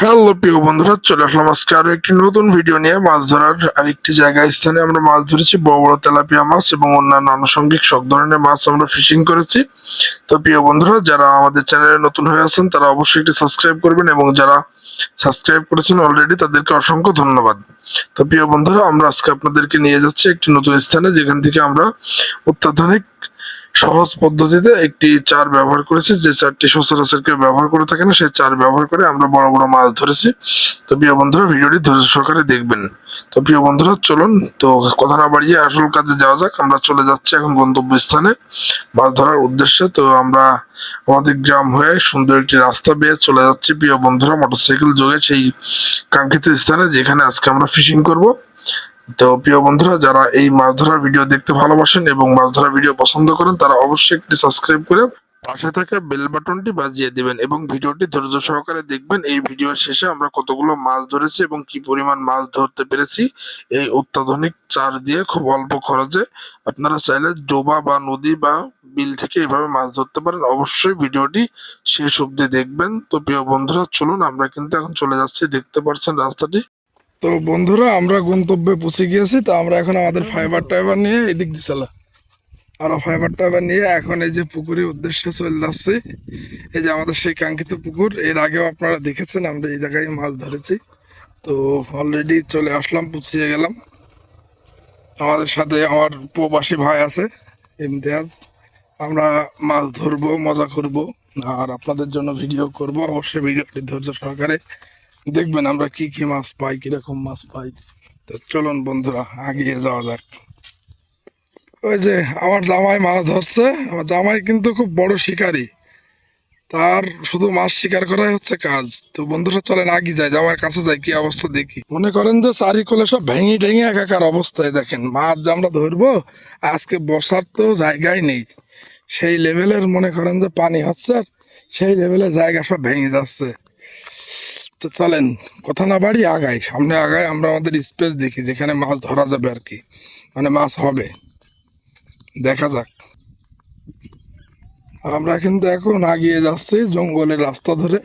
Hello প্রিয় বন্ধুরা, চলে আসলাম আজকে আরও একটি নতুন ভিডিও নিয়ে। মাছ ধরার আরেকটি জায়গায়, স্থানে আমরা মাছ ধরেছি, বড় বড় তেলাপিয়া মাছ এবং অন্যান্য আনুষঙ্গিক সব ধরনের মাছ আমরা ফিশিং করেছি। তো প্রিয় বন্ধুরা, যারা আমাদের চ্যানেলে নতুন হয়ে আছেন, তারা অবশ্যই একটি সাবস্ক্রাইব করবেন এবং যারা সাবস্ক্রাইব করেছেন অলরেডি তাদেরকে অসংখ্য ধন্যবাদ। তো প্রিয় বন্ধুরা, আমরা আজকে আপনাদেরকে নিয়ে যাচ্ছি একটি নতুন স্থানে, যেখান থেকে আমরা অত্যাধুনিক সহজ পদ্ধতিতে একটি চার ব্যবহার করেছি। যে চারটি সচরাচর কেউ ব্যবহার করে থাকে না সেই চার ব্যবহার করে আমরা বড় বড় মাছ ধরেছি। তো প্রিয় বন্ধুরা, ভিডিওটি ধৈর্য সহকারে দেখবেন। তো প্রিয় বন্ধুরা, চলুন, তো কথা না বাড়িয়ে আসল কাজে যাওয়া যাক। আমরা চলে যাচ্ছি এখন গন্তব্য স্থানে মাছ ধরার উদ্দেশ্যে। তো আমরা আমাদের গ্রাম হয়ে সুন্দর একটি রাস্তা বেয়ে চলে যাচ্ছি। প্রিয় বন্ধুরা, মোটরসাইকেল যোগে সেই কাঙ্ক্ষিত স্থানে যেখানে আজকে আমরা ফিশিং করব। তো প্রিয় বন্ধুরা, যারা এই মাছ ধরার ভিডিও দেখতে ভালোবাসেন এবং মাছ ধরার ভিডিও পছন্দ করেন, তারা অবশ্যই একটি সাবস্ক্রাইব করে পাশে থাকা বেল বাটনটি বাজিয়ে দিবেন এবং ভিডিওটি ধৈর্য সহকারে দেখবেন। এই ভিডিওর শেষে আমরা কতগুলো মাছ ধরেছি এবং কি পরিমাণ মাছ ধরতে পেরেছি, এই অত্যাধুনিক চার দিয়ে খুব অল্প খরচে। আপনারা চাইলে ডোবা বা নদী বা বিল থেকে এভাবে মাছ ধরতে পারেন। অবশ্যই ভিডিওটি শেষ অবধি দেখবেন। তো প্রিয় বন্ধুরা, চলুন আমরা কিন্তু এখন চলে যাচ্ছি। দেখতে পাচ্ছেন রাস্তাটি। তো বন্ধুরা, আমরা গন্তব্যে পৌঁছে গিয়েছি, তো আমরা এখন আমাদের ফাইবার টাইবার নিয়ে এদিক দিয়ে চালা। আমরা ফাইবার টাইবার নিয়ে এখন এই যে পুকুরের উদ্দেশ্যে চলে যাচ্ছি। এই যে আমাদের সেই কাঙ্ক্ষিত পুকুর, এর আগেও আপনারা দেখেছেন, আমরা এই জায়গায় মাছ ধরেছি। তো অলরেডি চলে আসলাম, পুছিয়ে গেলাম। আমাদের সাথে আমার প্রবাসী ভাই আছে, ইমতিয়াজ। আমরা মাছ ধরবো, মজা করব, আর আপনাদের জন্য ভিডিও করব। অবশ্যই ভিডিওটি ধৈর্য সহকারে দেখবেন আমরা কি কি মাছ পাই, কীরকম মাছ পাই। তো চলুন বন্ধুরা, আগিয়ে যাওয়া যাক। ওই যে আমার জামাই মাছ ধরছে, আমার জামাই কিন্তু খুব বড় শিকারী। তার শুধু মাছ শিকার করাই হচ্ছে কাজ। তো বন্ধুরা, চলেন আগে যায় জামার কাছে যাই, কি অবস্থা দেখি। মনে করেন যে চারিকোলে সব ভেঙে টেঙে একাকার অবস্থায়, দেখেন মাছ যে আমরা ধরবো, আজকে বসার তো জায়গায় নেই। সেই লেভেলের মনে করেন যে পানি হচ্ছে, সেই লেভেলের জায়গা সব ভেঙে যাচ্ছে। তো চলেন, কথা না বাড়ি আগাই। সামনে আগাই, আমরা আমাদের স্পেস দেখি, যেখানে মাছ ধরা যাবে আর কি। মানে মাছ হবে। দেখা যাক। আমরা কিন্তু এখন আগিয়ে যাচ্ছি জঙ্গলের রাস্তা ধরে।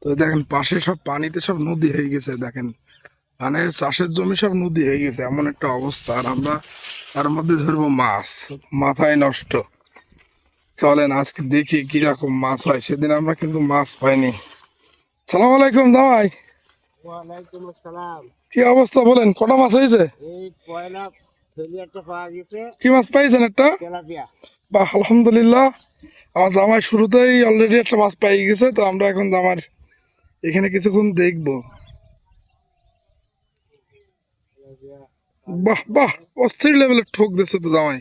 তো দেখেন, পাশে সব পানিতে সব নদী হয়ে গেছে, দেখেন। মানে চাষের জমি সব নদী হয়ে গেছে, এমন একটা অবস্থা। আর আমরা তার মধ্যে ধরবো মাছ। মাথায় নষ্ট। চলেন, আজকে দেখি কীরকম মাছ হয়। সেদিন আমরা কিন্তু মাছ পাইনি। সালাম আলাইকুম ওয়ালাইকুম আসসালাম। কি অবস্থা বলেন কটা মাছ হয়েছে? এই পয়লা থলি পাওয়া গেছে কি মাছ পাইছেন একটা? তেলাপিয়া। বা আলহামদুলিল্লাহ। আমার জামাই শুরুতেই অলরেডি একটা মাছ পাই গেছে তো আমরা এখন জামার এখানে কিছুক্ষণ দেখব। বাহ বাহ অস্থির লেভেলের ঠোক দিচ্ছে তো জামাই।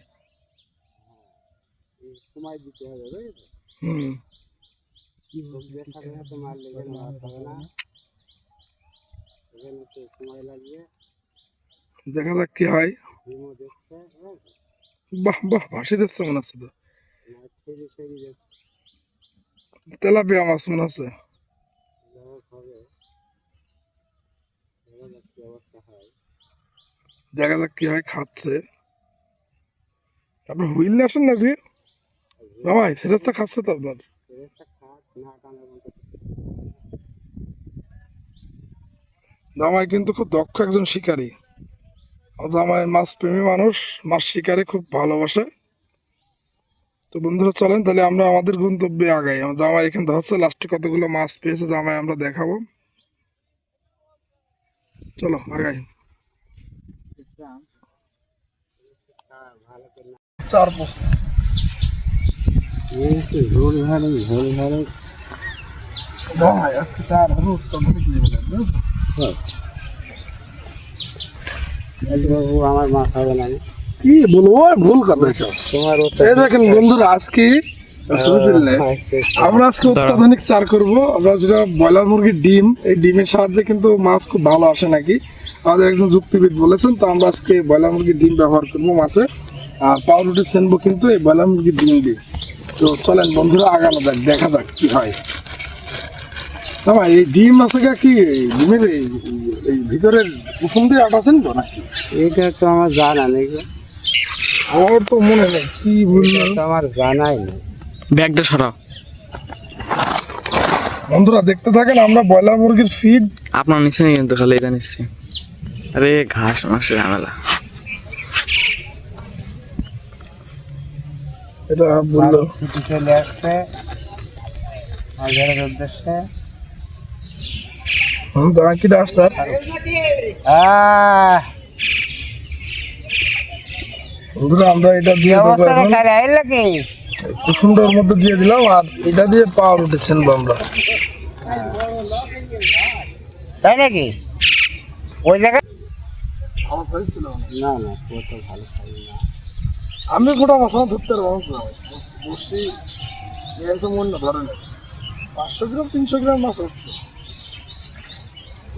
সময় দিতে হবে হুম। লোক থাকে না তোমার লেগে মাছ হবে না এখানে তো সময় লাগবে দেখা যাক কি হয় বাহ বাহ ভাসি দিচ্ছে মনে হচ্ছে তো তেলাপিয়া মাছ মনে হচ্ছে দেখা যাক কি হয় খাচ্ছে আপনার হুইল আসেন না জি জামাই সিরাজটা খাচ্ছে তো আপনার জামাই কিন্তু খুব দক্ষ একজন শিকারী। জামাই মাছ প্রেমী মানুষ মাছ শিকারে খুব ভালোবাসে। তো বন্ধুরা, চলেন তাহলে আমরা আমাদের গন্তব্যে আগাই। জামাই এখানে ধরছে লাস্টে কতগুলো মাছ পেয়েছে জামাই আমরা দেখাবো। চলো, আগাই। চার পোস্ট চার হলো উত্তর কি আমার না বলব ভুল কথা তোমার এই দেখেন বন্ধুরা আজকে আমরা আজকে অত্যাধুনিক চার করব আমরা যেটা ব্রয়লার মুরগির ডিম এই ডিমের সাহায্যে কিন্তু মাছ খুব ভালো আসে নাকি আমাদের একজন যুক্তিবিদ বলেছেন তো আমরা আজকে ব্রয়লার মুরগির ডিম ব্যবহার করব মাছে আর পাউরুটি সেনবো কিন্তু এই ব্রয়লার মুরগির ডিম দিয়ে তো চলেন বন্ধুরা আগানো যাক দেখা যাক কি হয় না ভাই, এই ডিম আছে কি? ডিমের এই ভিতরের কুসুম দিয়ে আটা আছেন তো নাকি? এটা তো আমার জানা নেই। আমার তো মনে নেই কি বললাম আমার জানাই নেই। ব্যাগটা সরাও। বন্ধুরা দেখতে থাকেন আমরা ব্রয়লার মুরগির ফিড আপনার নিচে কিন্তু খালি এটা নিচ্ছি আরে ঘাস মাসের ঝামেলা। এটা বলল। চলে আসছে বাজারের উদ্দেশ্যে। দাঁড়া কি ডাক স্যার? বন্ধুরা আমরা এটা দিয়ে কুসুমটার মধ্যে দিয়ে দিলাম আর এটা দিয়ে পাওয়ার উঠেছেন আমরা। তাই নাকি? ওই জায়গায় আমার সাইজ ছিল না। না ভালো আমি গোটা মশলা ধরতে পারব না বসি এসে মন না ধরে না পাঁচশো গ্রাম তিনশো গ্রাম মাছ উঠছে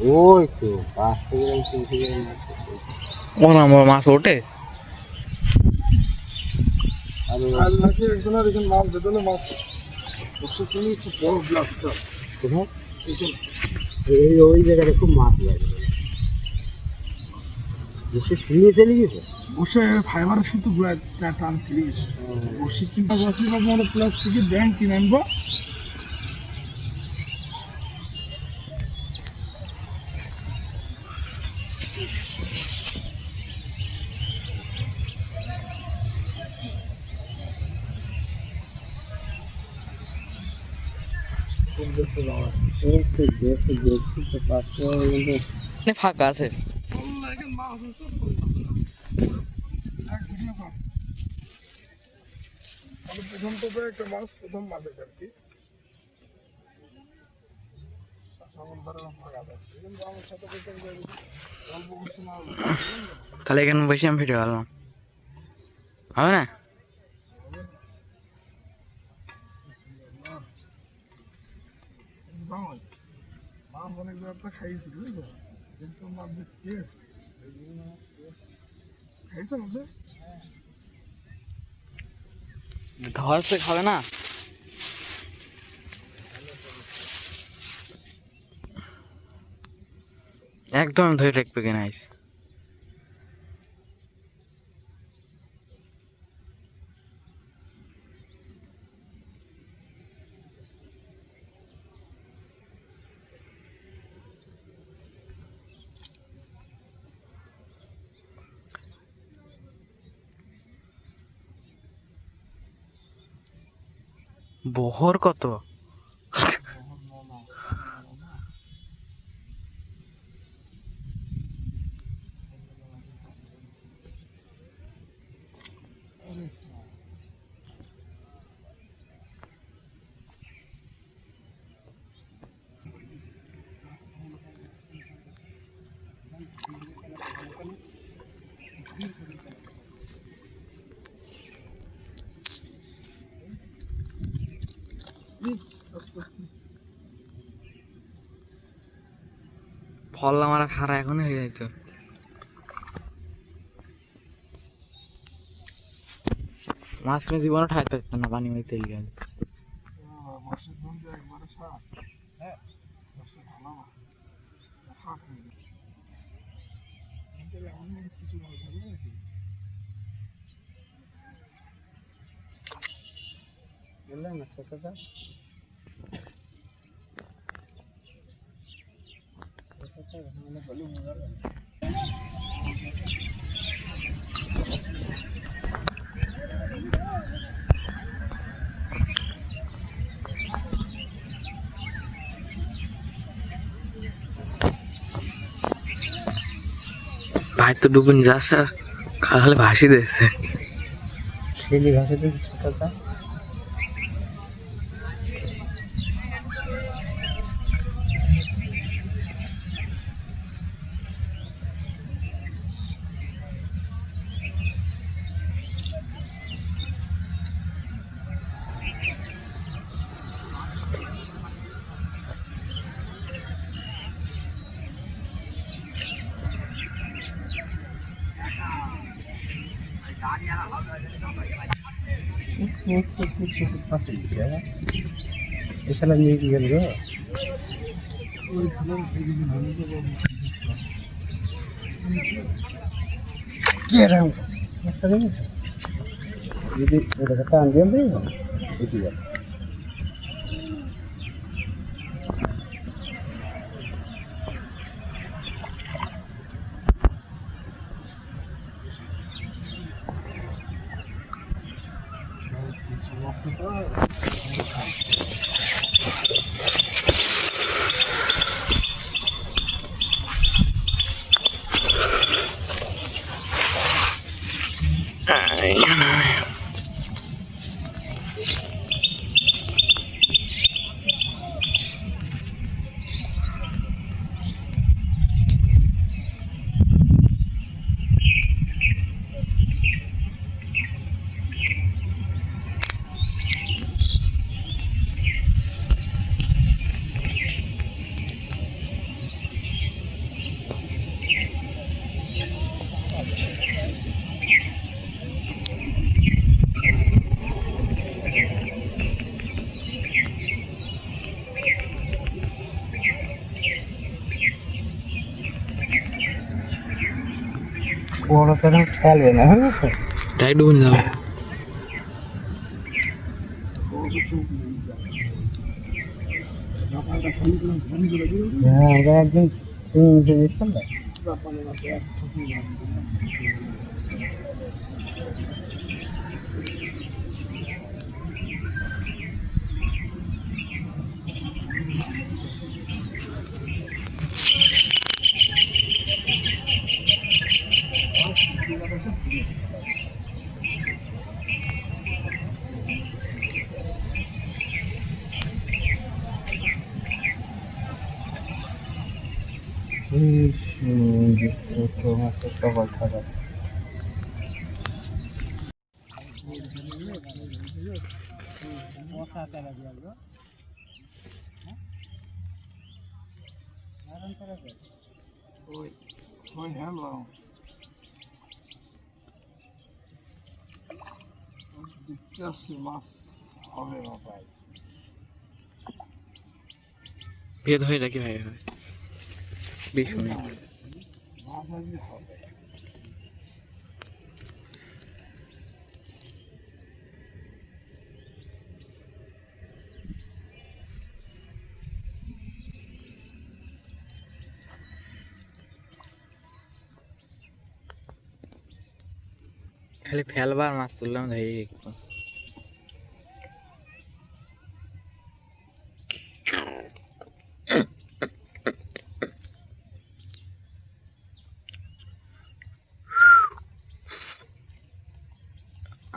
ওই তো পাঁচশো গ্রাম তিনশো গ্রাম। ও না মাছ ওঠে? আর নাকি একজনের এখানে মাছ বেদলে মাছ বসে শুনি বড় ব্লাস্টার কোথায়? এই ওই জায়গাটা খুব মাছ লাগে। বসে শুনিয়ে চলে গেছে বসে ফাইবারের সাথে টান ছিঁড়ে বসে কিনতে বসলে বা বড় প্লাস্টিকের ব্যাংক কিনে আনব এই তো দেখে দেখছি তো পাঁচশো কিন্তু মানে ফাঁকা আছে প্রথম তো একটা মাছ প্রথম মাছ এটা আর কি সমুদ্রের ফাঁকা থাকে কিন্তু আমার সাথে করতে গল্প করছি না তাহলে এখানে বসে আমি ভিডিও ভাবলাম হবে না দাম মাছ অনেক বুঝলি? কিন্তু টেস্ট খাইছে ধসে খাবে না? একদম ধরে রাখবে কিনা আইস বহর কত? ফল আমার খারা এখনই হয়ে যাইতো। মাছ কিনে জীবনে ঠাইতে পারতো না, পানি মেয়ে চলে গেল না ভাই তো ডুবুন যাচ্ছে আর খালি ভাসি দিয়েছে। খেলি ঘাসে দেখি এখানে নিয়ে গেল গো কিরম যদি ওটা টান দিয়ে দেই এটি গেল বড় কেন খেলবে না বুঝেছ ডাইরেক্ট ডুবে যাও হ্যাঁ ওটা একদিন তুমি উঠে দিচ্ছেন না ছোট মাছের কবল থাকা ওই ওই হ্যালো দেখতে আসছি মাছ হবে ভেদ হয়ে নাকি ভাই? হয়। বিশ মাছ হবে। খালি ফেলবার মাছ তুললাম ধরে একটু।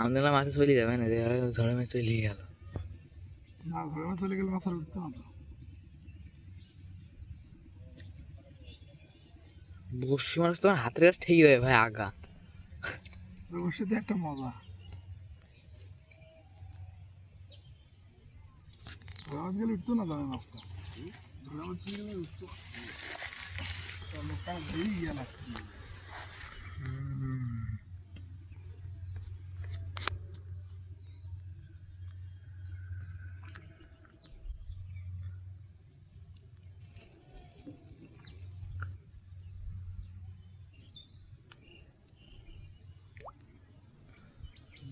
আমাদের মাছে চলে যাবে না যে ঝড়ে মাছ চলে গেল। না ঘরে মাছ চলে গেলে মাছ আর উঠতে হবে। বসি মানুষ তোমার হাতের কাছে ঠিক দেবে ভাই আগা। বসে একটা মজা। মাছ গেলে উঠতো না দামে মাছটা চলে গেলে উঠতো। লোকটা ধরেই গিয়ে লাগছে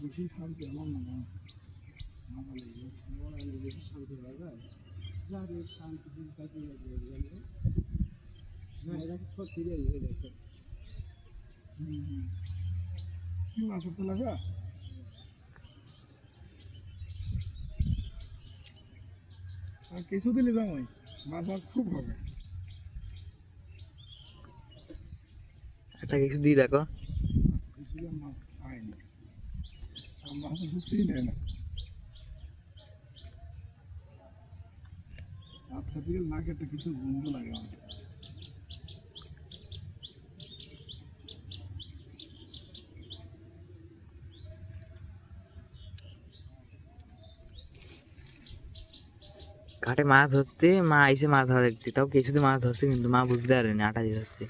বেশি শান্তি আমার না আমার লেগেছে আমার বেশি শান্তি হয়ে যায় এই শান্তি কাজে না ছোট ছিঁড়ে দিয়ে দেখো। কি মাছ তো লাগা আর কিছু দিলে জামাই মাছ খুব হবে একটা কিছু দিয়ে দেখো কিছু মাছ খায়নি ঢুকছেই নেয় না হাতটা থেকে নাকে একটা কিছু আমার ঘাটে মাছ ধরতে, মা এসে মাছ ধরা দেখতে। তাও কিছুতে মাছ ধরছে, কিন্তু মা বুঝতে পারেনি আটা দিয়ে ধরছে।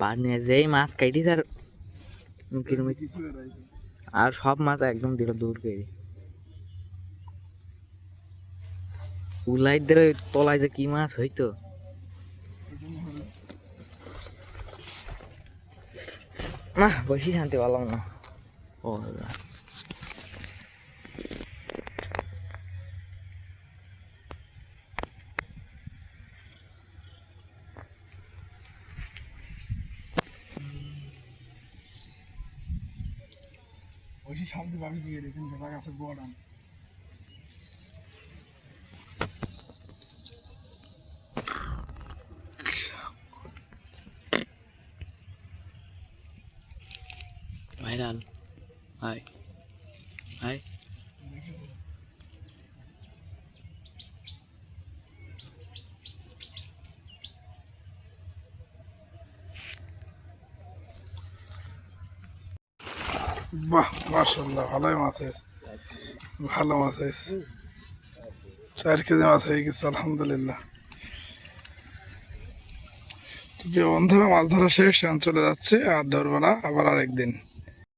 বার নিয়ে যেই মাছ কাটিছে আর মুখে কিছু আর সব মাছ একদম দিল দূর করে উলাইদের তলায় যে কি মাছ হইতো? না, বেশি শান্তি পালাম না। ও সামনে বাড়ি দিয়ে দেখুন দেখা গাছের গোয়াডান ভাইরাল হাই হাই বাহ মাশাল্লাহ ভালোই মাছ হয়েছে। ভালো মাছ হয়েছে। চার কেজি মাছ হয়ে গেছে, আলহামদুলিল্লাহ। বন্ধুরা, মাছ ধরা শেষ চলে যাচ্ছে, আর ধরবো না আবার আরেকদিন।